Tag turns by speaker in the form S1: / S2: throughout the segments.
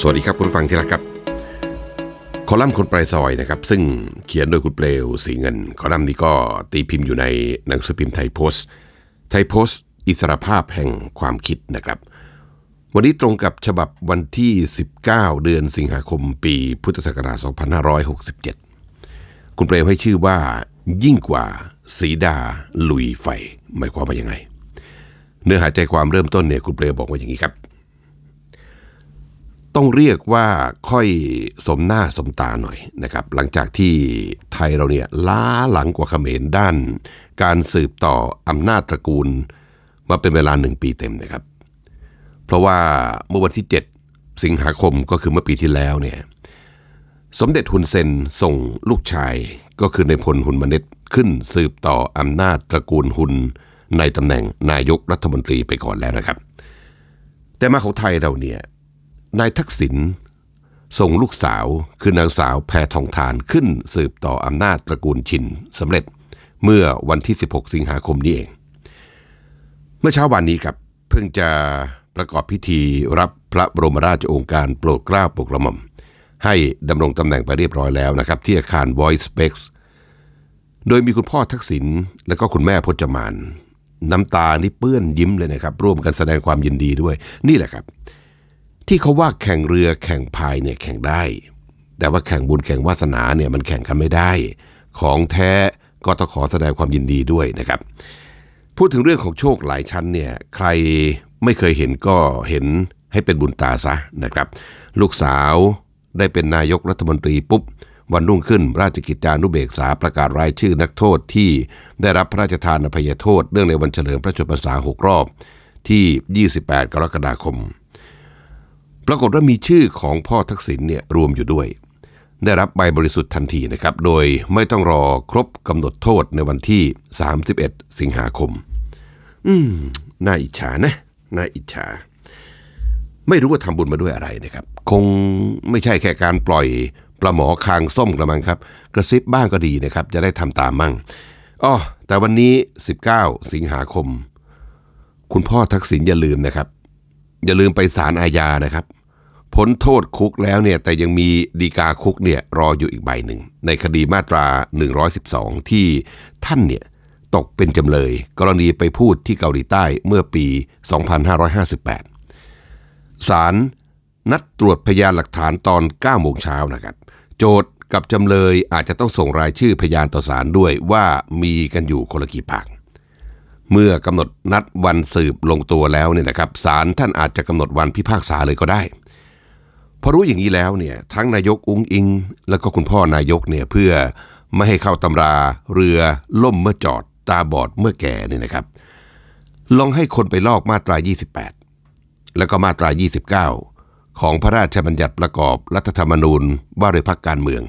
S1: สวัสดีครับคุณฟังที่รักครับ คอลัมน์คนปลายซอยนะครับ ซึ่งเขียนโดยคุณเปลวสีเงิน คอลัมน์นี้ก็ตีพิมพ์อยู่ในหนังสือพิมพ์ไทยโพสต์ ไทยโพสต์ อิสรภาพแห่งความคิดนะครับ วันนี้ตรงกับฉบับวันที่ 19 เดือนสิงหาคมปีพุทธศักราช 2567 คุณเปลวให้ชื่อว่า ยิ่งกว่าสีดา ลุยไฟหมายความว่ายังไง เนื้อหาใจความเริ่มต้นเนี่ยคุณเปลวบอกว่าอย่างนี้ครับ ต้องเรียกว่าค่อยสมหน้าสมตาหน่อยนะครับ หลังจากที่ไทยเราเนี่ยล้าหลังกว่าเขมรด้าน การสืบต่ออำนาจตระกูล มาเป็นเวลาหนึ่งปีเต็มนะครับ เพราะว่าเมื่อวันที่ 7 สิงหาคมก็คือเมื่อปีที่แล้วเนี่ยสมเด็จฮุนเซนส่งลูกชายก็คือในพลฮุนมาเน็ตขึ้นสืบต่ออำนาจตระกูลฮุนในตำแหน่งนายกรัฐมนตรีไปก่อนแล้วนะครับ แต่มาของไทยเราเนี่ย นายทักษิณส่งลูกสาวคือนางสาวแพทองทานขึ้นสืบต่ออำนาจตระกูลชินสำเร็จเมื่อวันที่ 16 สิงหาคมนี้เอง เมื่อเช้าวันนี้ครับ เพิ่งจะประกอบพิธีรับพระบรมราชโองการโปรดเกล้าโปรดกระหม่อมให้ดำรงตำแหน่งไปเรียบร้อยแล้วนะครับ ที่อาคาร Voice Spex โดยมีคุณพ่อทักษิณและก็คุณแม่พจมาน น้ำตานี่เปื้อนยิ้มเลยนะครับ ร่วมกันแสดงความยินดีด้วย นี่แหละครับ ที่เขาว่าแข่งเรือแข่งพายเนี่ยแข่งได้ แต่ว่าแข่งบุญแข่งวาสนาเนี่ยมันแข่งกันไม่ได้ ของแท้ก็ต้องขอแสดงความยินดีด้วยนะครับ พูดถึงเรื่องของโชคหลายชั้นเนี่ยใครไม่เคยเห็นก็เห็นให้เป็นบุญตาซะนะครับ ลูกสาวได้เป็นนายกรัฐมนตรีปุ๊บ วันรุ่งขึ้นราชกิจจานุเบกษาประกาศรายชื่อนักโทษที่ได้รับพระราชทานอภัยโทษ เนื่องในวันเฉลิมพระชนมพรรษาหกรอบที่ 28 กรกฎาคม ปรากฏว่ามีชื่อของพ่อทักษิณเนี่ยรวมอยู่ด้วย ได้รับใบบริสุทธิ์ทันทีนะครับ โดยไม่ต้องรอครบกำหนดโทษในวันที่ 31 สิงหาคม อืม น่าอิจฉานะ น่าอิจฉา ไม่รู้ว่าทำบุญมาด้วยอะไรนะครับ คงไม่ใช่แค่การปล่อยปลาหมอคางส้มกระมังครับ กระซิบบ้างก็ดีนะครับ จะได้ทำตามมั่งอ๋อแต่วันนี้ 19 สิงหาคม คุณพ่อทักษิณอย่าลืมนะครับ อย่าลืมไปศาลอาญานะครับ พ้นโทษคุกแล้วเนี่ยแต่ยังมีดีกาคุกเนี่ยรออยู่อีกใบหนึ่ง ในคดีมาตรา 112 ที่ท่านเนี่ยตกเป็นจำเลย กรณีไปพูดที่เกาหลีใต้เมื่อปี 2558 ศาลนัดตรวจพยานหลักฐานตอน 9 โมงเช้านะครับ โจทย์กับจำเลยอาจจะต้องส่งรายชื่อพยานต่อศาลด้วยว่ามีกันอยู่คนละกี่ปากเมื่อกำหนดนัดวันสืบลงตัวแล้วเนี่ยนะครับศาลท่านอาจจะกำหนดวันพิพากษาเลยก็ได้ อรู้อย่างนี้แล้วเนี่ยทั้งนายกอุ้งอิง แล้วก็คุณพ่อนายกเนี่ยเพื่อไม่ให้เข้าตำราเรือล่มเมื่อจอดตาบอดเมื่อแก่เนี่ยนะครับ ลองให้คนไปลอกมาตรา 28 แล้วก็มาตรา 29 ของพระราชบัญญัติประกอบรัฐธรรมนูญว่าด้วยพักการเมือง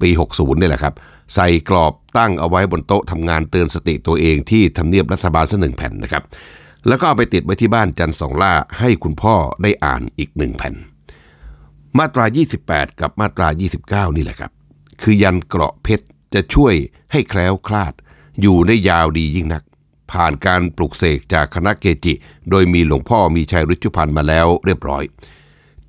S1: ปี 60นี่แหละครับ ใส่กรอบตั้งเอาไว้บนโต๊ะทำงานเตือนสติตัวเองที่ทำเนียบรัฐบาลสักหนึ่งแผ่นนะครับ แล้วก็เอาไปติดไว้ที่บ้านจันทร์สองล่าให้คุณพ่อได้อ่านอีกหนึ่งแผ่น มาตรา 28 กับมาตรา 29 นี่แหละครับ คือยันเกราะเพชรจะช่วยให้แคล้วคลาด อยู่ได้ยาวดียิ่งนัก ผ่านการปลุกเสกจากคณะเกจิ โดยมีหลวงพ่อมีชัยฤชุพันธ์มาแล้วเรียบร้อย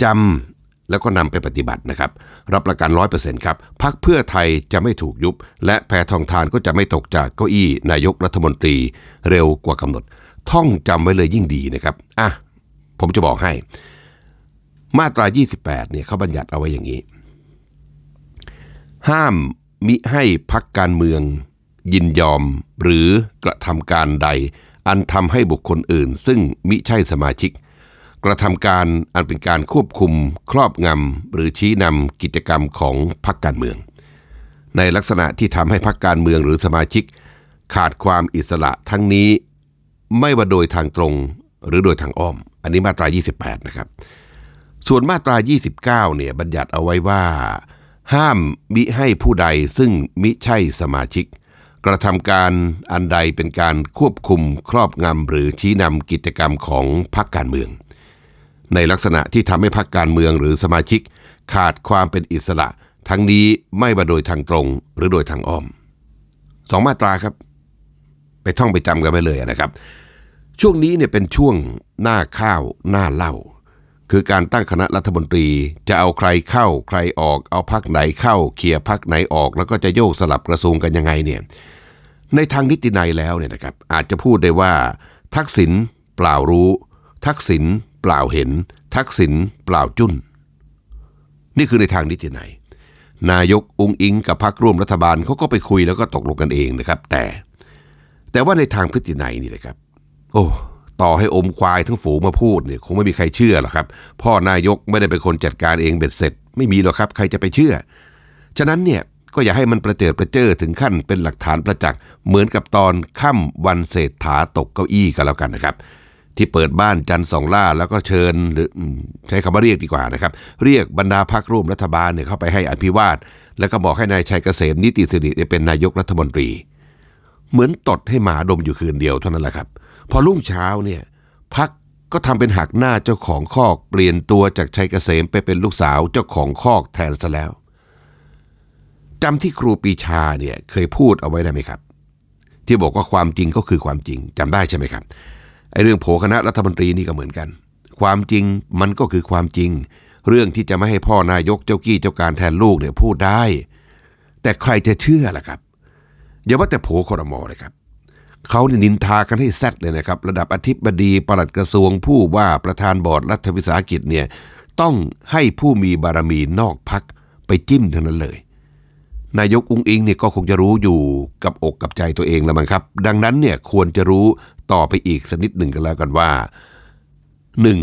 S1: จำแล้วก็นำไปปฏิบัตินะครับ รับประกัน 100%ครับพักเพื่อไทยจะไม่ถูกยุบ และแพทองทานก็จะไม่ตกจากเก้าอี้นายกรัฐมนตรีเร็วกว่ากำหนด ท่องจำไว้เลยยิ่งดีนะครับอะผมจะบอกให้ มาตรา 28เนี่ยเขาบัญญัติเอาไว้อย่างนี้ ห้ามมิให้พักการเมือง ยินยอมหรือกระทำการใด อันทำให้บุคคลอื่น ซึ่งมิใช่สมาชิก กระทำการอันเป็นการควบคุม ครอบงำหรือชี้นำกิจกรรมของพรรคการเมือง ในลักษณะที่ทำให้พรรคการเมืองหรือสมาชิก ขาดความอิสระทั้งนี้ ไม่ว่าโดยทางตรงหรือโดยทางอ้อม อันนี้มาตรา 28 นะครับ ส่วนมาตรา 29 เนี่ยบัญญัติเอาไว้ว่า ห้ามมิให้ผู้ใดซึ่งมิใช่สมาชิก กระทำการอันใดเป็นการควบคุมครอบงำหรือชี้นำกิจกรรมของพรรคการเมือง ในลักษณะที่ทำให้พรรคการเมืองหรือสมาชิก ขาดความเป็นอิสระ ทั้งนี้ไม่ว่าโดยทางตรงหรือโดยทางอ้อมสองมาตราครับ ไปท่องไปจำกันไปเลยนะครับ ช่วงนี้เนี่ยเป็นช่วงหน้าข้าวหน้าเหล้า คือการตั้งคณะรัฐมนตรีจะเอาใครเข้าใครออก เอาพักไหนเข้าเคลียร์พักไหนออก แล้วก็จะโยกสลับกระทรวงกันยังไงเนี่ยในทางนิตินัยแล้วเนี่ยนะครับอาจจะพูดได้ว่า ทักษิณเปล่ารู้ ทักษิณเปล่าเห็น ทักษิณเปล่าจุ้นนี่คือในทางนิตินัยนายกอุงอิงกับพรรคร่วมรัฐบาลเขาก็ไปคุยแล้วก็ตกลงกันเองนะครับ แต่ แต่ว่าในทางพฤตินัยนี่นะครับ โอ้ ต่อให้อมควายทั้งฝูงมาพูดเนี่ยคงไม่มีใครเชื่อหรอกครับ พ่อนายกไม่ได้เป็นคนจัดการเองเบ็ดเสร็จ ไม่มีหรอกครับ ใครจะไปเชื่อ ฉะนั้นเนี่ยก็อย่าให้มันประเจิดประเจิอถึงขั้นเป็นหลักฐานประจักษ์เหมือนกับตอนค่ำวันเศรษฐาตกเก้าอี้กันแล้วกันนะครับ ที่เปิดบ้านจันทร์สองล่าแล้วก็เชิญหรือใช้คำว่าเรียกดีกว่านะครับ เรียกบรรดาพักร่วมรัฐบาลเนี่ยเข้าไปให้อภิวาท แล้วก็บอกให้นายชัยเกษมนิติสิริเนี่ยเป็นนายกรัฐมนตรี เหมือนตดให้หมาดมอยู่คืนเดียวเท่านั้นแหละครับ พอรุ่งเช้าเนี่ยพักก็ทำเป็นหักหน้าเจ้าของคอกเปลี่ยนตัวจากชัยเกษมไปเป็นลูกสาวเจ้าของคอกแทนซะแล้วจำที่ครูปีชาเนี่ยเคยพูดเอาไว้ได้ไหมครับ ที่บอกว่าความจริงก็คือความจริงจำได้ใช่ไหมครับไอ้เรื่องโผคณะรัฐมนตรีนี่ก็เหมือนกัน ความจริงมันก็คือความจริง เรื่องที่จะไม่ให้พ่อนายกเจ้ากี้เจ้าการแทนลูกเนี่ยพูดได้ แต่ใครจะเชื่อล่ะครับอย่าว่าแต่โผคอรมอเลยครับ เขาเนี่ยนินทากันให้แซดเลยนะครับ ระดับอธิบดีปลัดกระทรวงผู้ว่าประธานบอร์ดรัฐวิสาหกิจเนี่ยต้องให้ผู้มีบารมีนอกพักไปจิ้มเท่านั้นเลย นายกอุ้งอิงเนี่ยก็คงจะรู้อยู่กับอกกับใจตัวเองแล้วมั้งครับ ดังนั้นเนี่ยควรจะรู้ต่อไปอีกสักนิดหนึ่งกันแล้วกันว่า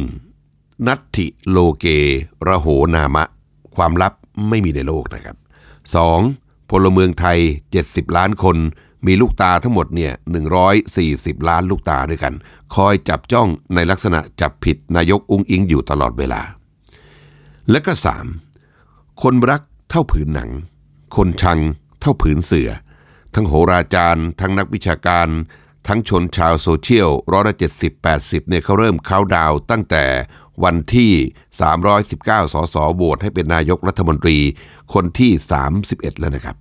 S1: 1. นัตถิโลเกระโหนามะ ความลับไม่มีในโลกนะครับ 2. พลเมืองไทย 70 ล้านคน มีลูกตาทั้งหมดเนี่ย140 ล้านลูกตาด้วยกัน คอยจับจ้องในลักษณะจับผิดนายกอุ้งอิงอยู่ตลอดเวลา และก็ 3. คนรักเท่าผืนหนัง คนชังเท่าผืนเสือ ทั้งโหราจารย์ ทั้งนักวิชาการ ทั้งชนชาวโซเชียลร้อยละเจ็ดสิบแปดสิบเนี่ยเขาเริ่มเข้าดาวตั้งแต่วันที่ 319 สสโหวตให้เป็นนายกรัฐมนตรีคนที่ 31 แล้วนะครับ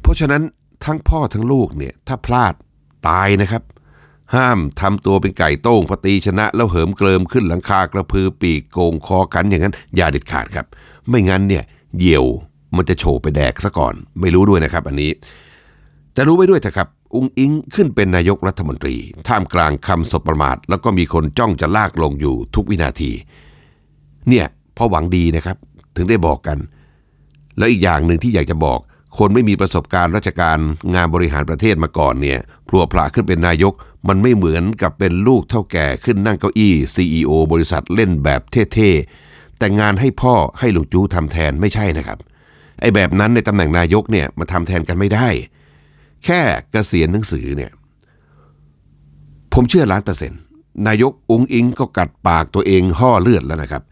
S1: เพราะฉะนั้น ทั้งพ่อทั้งลูกเนี่ยถ้าพลาดตายนะครับ ห้ามทำตัวเป็นไก่โต้งพอตีชนะ แล้วเหิมเกลิมขึ้นหลังคากระพือปีกโกงคอกันอย่างนั้น อย่าเด็ดขาดครับ ไม่งั้นเนี่ยเหยี่ยวมันจะโฉบไปแดกซะก่อน ไม่รู้ด้วยนะครับ อันนี้ แต่รู้ไว้ด้วยเถอะครับอุงอิงขึ้นเป็นนายกรัฐมนตรี ท่ามกลางคำสบประมาท แล้วก็มีคนจ้องจะลากลงอยู่ทุกวินาที เนี่ยเพราะหวังดีนะครับ ถึงได้บอกกัน แล้วอีกอย่างหนึ่งที่อยากจะบอก คนไม่มีประสบการณ์ราชการงานบริหารประเทศมาก่อนเนี่ยพลัวพลาขึ้นเป็นนายก มันไม่เหมือนกับเป็นลูกเท่าแก่ขึ้นนั่งเก้าอี้ CEO บริษัทเล่นแบบเท่ๆ แต่งานให้พ่อให้หลวงจู้ทำแทนไม่ใช่นะครับไอ้แบบนั้นในตำแหน่งนายกเนี่ยมาทำแทนกันไม่ได้ แค่เกษียณหนังสือเนี่ยผมเชื่อล้านเปอร์เซ็นต์นายกอุงอิงก็กัดปากตัวเองห่อเลือดแล้วนะครับ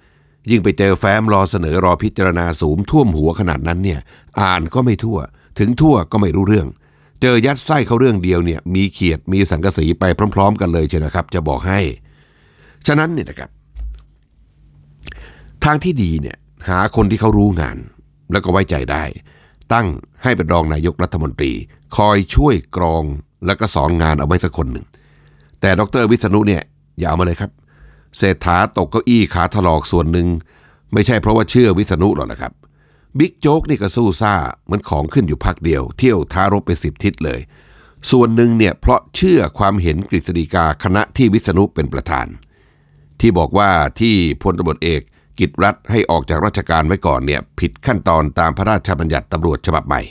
S1: ยิ่งไปเจอแฟ้มรอเสนอรอพิจารณาสูงท่วมหัวขนาดนั้นเนี่ย อ่านก็ไม่ทั่ว ถึงทั่วก็ไม่รู้เรื่อง เจอยัดไส้เขาเรื่องเดียวเนี่ย มีเขียดมีสังกสีไปพร้อม ๆ กันเลยเชียนะครับ จะบอกให้ ฉะนั้นเนี่ยนะครับ ทางที่ดีเนี่ยหาคนที่เขารู้งาน แล้วก็ไว้ใจได้ ตั้งให้เป็นรองนายกรัฐมนตรี คอยช่วยกรองแล้วก็สอนงานเอาไว้สักคนหนึ่ง แต่ดรวิษณุเนี่ยอย่าเอามาเลยครับ เศรษฐาตกเก้าอี้ขาถลอกส่วนหนึ่ง ไม่ใช่เพราะว่าเชื่อวิษณุหรอกนะครับ บิ๊กโจ๊กนี่ก็สู้ซ่าเหมันของขึ้นอยู่พักเดียว เที่ยวท้ารบไปสิบทิศเลย ส่วนหนึ่งเนี่ยเพราะเชื่อความเห็นกฤษฎีกาคณะที่วิษณุเป็นประธาน ที่บอกว่าที่พลตำรวจเอกกิตรัฐให้ออกจากราชการไว้ก่อนเนี่ยผิดขั้นตอนตามพระราชบัญญัติตำรวจฉบับใหม่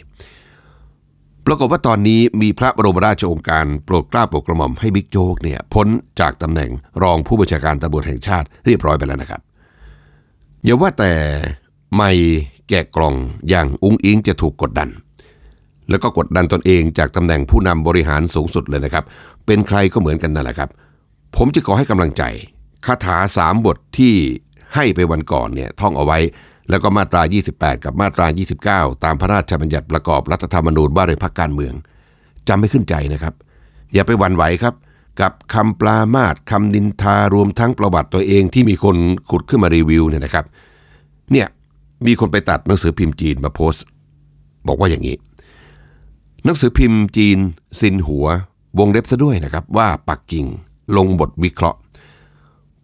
S1: ปรากฏว่าตอนนี้มีพระบรมราชโองการโปรดเกล้าโปรดกระหม่อมให้บิ๊กโจ๊กเนี่ยพ้นจากตำแหน่งรองผู้บัญชาการตำรวจแห่งชาติเรียบร้อยไปแล้วนะครับ อย่าว่าแต่ไม่แกะกล่องอย่างอุ้งอิงจะถูกกดดัน แล้วก็กดดันตนเองจากตำแหน่งผู้นำบริหารสูงสุดเลยนะครับ เป็นใครก็เหมือนกันนั่นแหละครับ ผมจะขอให้กำลังใจคาถาสามบทที่ให้ไปวันก่อนเนี่ยท่องเอาไว้ แล้วก็มาตรา 28 กับมาตรา 29 ตามพระราชบัญญัติประกอบรัฐธรรมนูญว่าด้วยพรรคการเมืองจำไม่ขึ้นใจนะครับ อย่าไปหวันไหวครับ กับคำปลามาดคำนินทารวมทั้งประวัติตัวเองที่มีคนขุดขึ้นมารีวิวเนี่ยนะครับ เนี่ยมีคนไปตัดหนังสือพิมพ์จีนมาโพสต์ บอกว่าอย่างนี้ หนังสือพิมพ์จีนซินหัว วงเล็บซะด้วยนะครับ ว่าปักกิ่งลงบทวิเคราะห์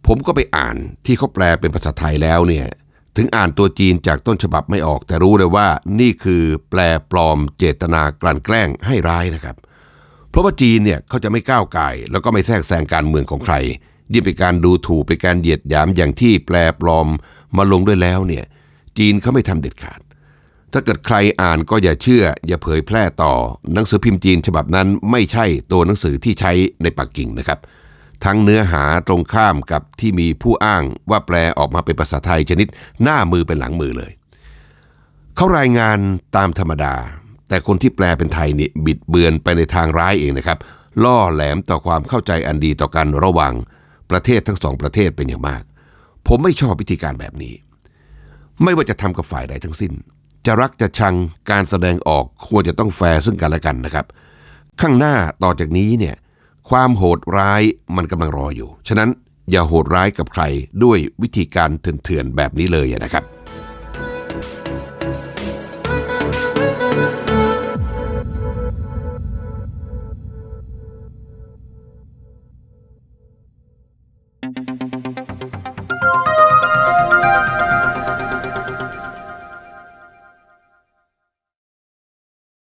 S1: ผมก็ไปอ่านที่เขาแปลเป็นภาษาไทยแล้วเนี่ย ถึงอ่านตัวจีนจากต้นฉบับไม่ออก แต่รู้เลยว่านี่คือแปลปลอมเจตนากลั่นแกล้งให้ร้ายนะครับ เพราะว่าจีนเนี่ยเขาจะไม่ก้าวไก่แล้วก็ไม่แทรกแซงการเมืองของใครยิ่งเป็นการดูถูกเป็นการเหยียดหยามอย่างที่แปลปลอมมาลงด้วยแล้วเนี่ย จีนเขาไม่ทำเด็ดขาด ถ้าเกิดใครอ่านก็อย่าเชื่อ อย่าเผยแพร่ต่อ หนังสือพิมพ์จีนฉบับนั้นไม่ใช่ตัวหนังสือที่ใช้ในปักกิ่งนะครับ ทั้งเนื้อหาตรงข้ามกับที่มีผู้อ้างว่าแปลออกมาเป็นภาษาไทยชนิดหน้ามือเป็นหลังมือเลย เขารายงานตามธรรมดา แต่คนที่แปลเป็นไทยนี่บิดเบือนไปในทางร้ายเองนะครับ ล่อแหลมต่อความเข้าใจอันดีต่อกันระหว่างประเทศทั้งสองประเทศเป็นอย่างมาก ผมไม่ชอบวิธีการแบบนี้ ไม่ว่าจะทำกับฝ่ายใดทั้งสิ้น จะรักจะชังการแสดงออกควรจะต้องแฟร์ซึ่งกันและกันนะครับ ข้างหน้าต่อจากนี้เนี่ย ความโหดร้ายมันกำลังรออยู่ ฉะนั้นอย่าโหดร้ายกับใครด้วยวิธีการเถื่อนๆแบบนี้เลยนะครับ